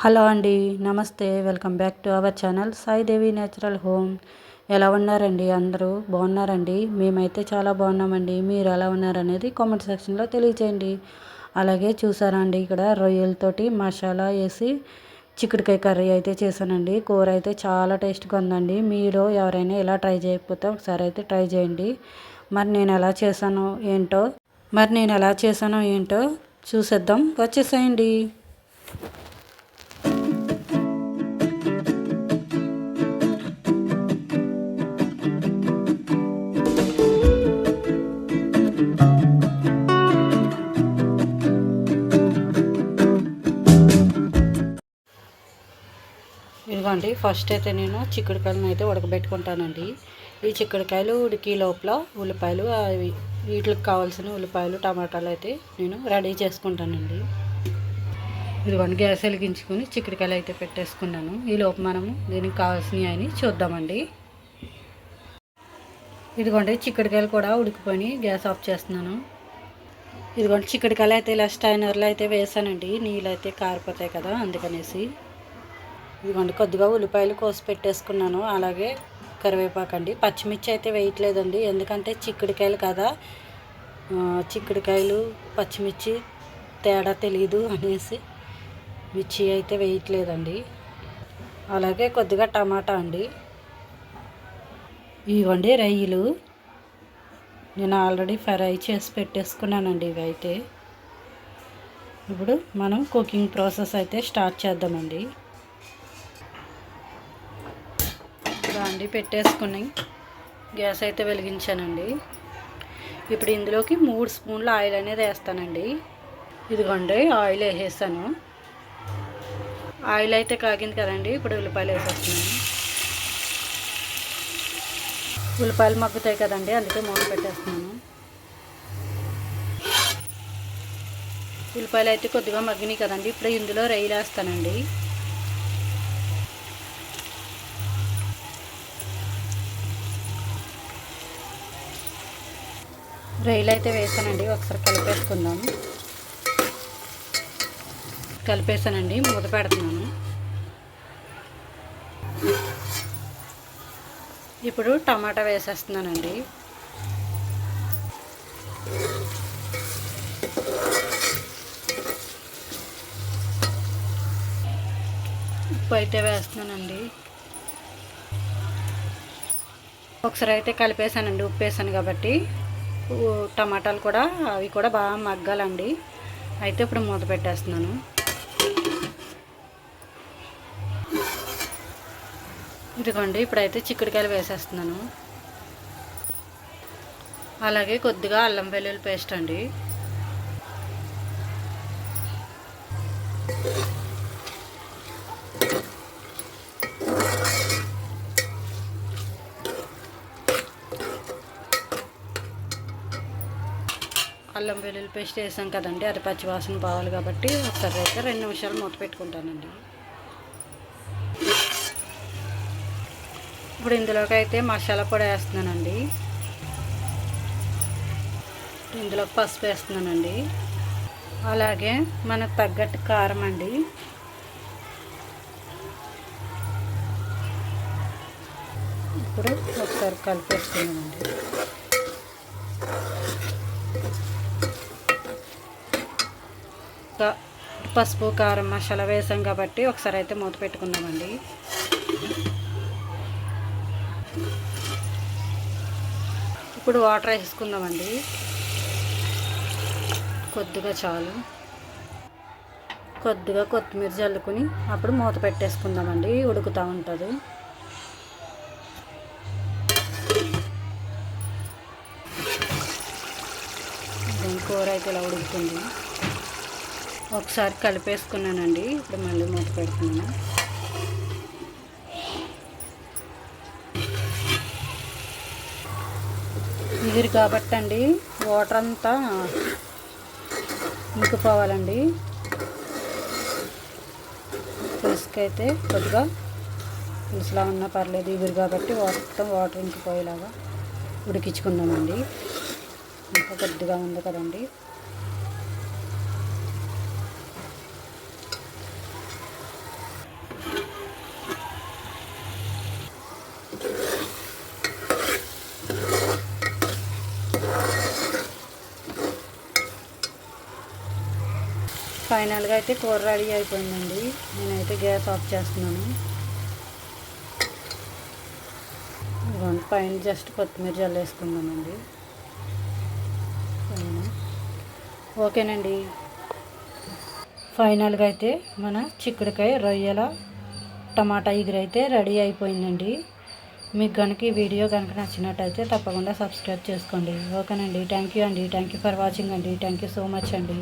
Hello అండి నమస్తే welcome back to our channel Saidevi natural home. ఎలా ఉన్నారండి అందరూ? బాగున్నారండి? మేమైతే చాలా బాగున్నామండి. మీరు ఎలా ఉన్నారనేది కామెంట్ సెక్షన్లో తెలియచేయండి. అలాగే చూసారా అండి ఇక్కడ రొయ్యలతోటి మసాలా వేసి చిక్కుడుకాయ కర్రీ అయితే చేశానండి. కూర అయితే చాలా టేస్ట్గా ఉందండి. మీరు ఎవరైనా ఇలా ట్రై చేయకపోతే ఒకసారి అయితే ట్రై చేయండి. మరి నేను ఎలా చేశానో ఏంటో మరి నేను ఎలా చేశానో ఏంటో చూసేద్దాం. వచ్చేసేయండి. అండి. ఫస్ట్ అయితే నేను చిక్కుడుకాయలను అయితే ఉడకబెట్టుకుంటానండి. ఈ చిక్కుడుకాయలు ఉడికి లోపల ఉల్లిపాయలు అవి వీటికి కావాల్సిన ఉల్లిపాయలు టమాటాలు అయితే నేను రెడీ చేసుకుంటానండి. ఇదిగోండి గ్యాస్ వెలిగించుకొని చిక్కుడుకాయలు అయితే పెట్టేసుకున్నాను. ఈ లోపు మనము దీనికి కావాల్సినవి అని చూద్దామండి. ఇదిగోండి చిక్కుడుకాయలు కూడా ఉడికిపోయి గ్యాస్ ఆఫ్ చేస్తున్నాను. ఇదిగోండి చిక్కుడుకాయలు అయితే ఇలా స్టైనర్లో అయితే వేసానండి. నీళ్ళు అయితే కారిపోతాయి కదా అందుకనేసి. ఇదిగోండి కొద్దిగా ఉల్లిపాయలు కోసి పెట్టేసుకున్నాను. అలాగే కరివేపాకు అండి. పచ్చిమిర్చి అయితే వేయట్లేదండి. ఎందుకంటే చిక్కుడుకాయలు కదా. చిక్కుడుకాయలు పచ్చిమిర్చి తేడా తెలియదు అనేసి మిర్చి అయితే వేయట్లేదండి. అలాగే కొద్దిగా టమాటా అండి. ఇవ్వండి రొయ్యలు. నేను ఆల్రెడీ ఫ్రై చేసి పెట్టేసుకున్నానండి ఇవి అయితే. ఇప్పుడు మనం కుకింగ్ ప్రాసెస్ అయితే స్టార్ట్ చేద్దామండి. అండి పెట్టేసుకుని గ్యాస్ అయితే వెలిగించానండి. ఇప్పుడు ఇందులోకి మూడు స్పూన్ల ఆయిల్ అనేది వేస్తానండి. ఇదిగోండి ఆయిల్ వేసేసాను. ఆయిల్ అయితే కాగింది కదండి ఇప్పుడు ఉల్లిపాయలు వేసేస్తున్నాను. ఉల్లిపాయలు మగ్గుతాయి కదండి అందుకే మూత పెట్టేస్తున్నాను. ఉల్లిపాయలు అయితే కొద్దిగా మగ్గినాయి కదండి ఇప్పుడు ఇందులో రైలు వేస్తానండి. రొయ్యలు అయితే వేసానండి ఒకసారి కలిపేసుకుందాం కలిపేసానండి మూత పెడుతున్నాను. ఇప్పుడు టమాటా వేసేస్తున్నానండి. ఉప్పు అయితే వేస్తున్నానండి. ఒకసారి అయితే కలిపేసానండి ఉప్పు వేసాను కాబట్టి. టమాటాలు కూడా అవి కూడా బాగా మగ్గాలండి. అయితే ఇప్పుడు మూత పెట్టేస్తున్నాను. ఇదిగోండి ఇప్పుడైతే చిక్కుడుకాయలు వేసేస్తున్నాను. అలాగే కొద్దిగా అల్లం వెల్లుల్లి పేస్ట్ అండి. అల్లం వెల్లుల్లి పేస్ట్ వేసాం కదండి అది పచ్చివాసన పోవాలి కాబట్టి ఒకసారి అయితే రెండు నిమిషాలు మూత పెట్టుకుంటానండి. ఇప్పుడు ఇందులోకి అయితే మసాలా పొడి వేస్తున్నానండి. ఇందులోకి పసుపు వేస్తున్నానండి. అలాగే మనకు తగ్గట్టు కారం అండి. ఇప్పుడు ఒకసారి కలిపేసుకున్నామండి పసుపు కారం మసాలా వేసాం కాబట్టి ఒకసారి అయితే మూత పెట్టుకుందామండి. ఇప్పుడు వాటర్ వేసుకుందామండి. కొద్దిగా చాలు. కొద్దిగా కొత్తిమీర చల్లుకుని అప్పుడు మూత పెట్టేసుకుందామండి. ఉడుకుతూ ఉంటుంది. కూర అయితే ఇలా ఉడుకుతుంది. ఒకసారి కలిపేసుకున్నానండి. ఇప్పుడు మళ్ళీ మూత పెడుతున్నాను ఇది కాబట్టి అండి వాటర్ అంతా ఇంకిపోవాలండి పులుసుకైతే కొద్దిగా పులుసులా ఉన్నా పర్లేదు ఇగురు కాబట్టి మొత్తం వాటర్ ఇంకిపోయేలాగా ఉడికించుకుందామండి. ఇంకా కొద్దిగా ఉంది కదండి. ఫైనల్గా అయితే కూర రెడీ అయిపోయిందండి. నేనైతే గ్యాస్ ఆఫ్ చేస్తున్నాను. ఇదిగోండి పైన జస్ట్ కొత్తిమీర జల్లేసుకుందామండి పైన. ఓకేనండి. ఫైనల్గా అయితే మన చిక్కుడుకాయ రొయ్యల టమాటా ఇగురు అయితే రెడీ అయిపోయిందండి. మీకు కనుక ఈ వీడియో కనుక నచ్చినట్టయితే తప్పకుండా సబ్స్క్రైబ్ చేసుకోండి. ఓకేనండి. థ్యాంక్ యూ అండి. థ్యాంక్ యూ ఫర్ వాచింగ్ అండి. థ్యాంక్ యూ సో మచ్ అండి.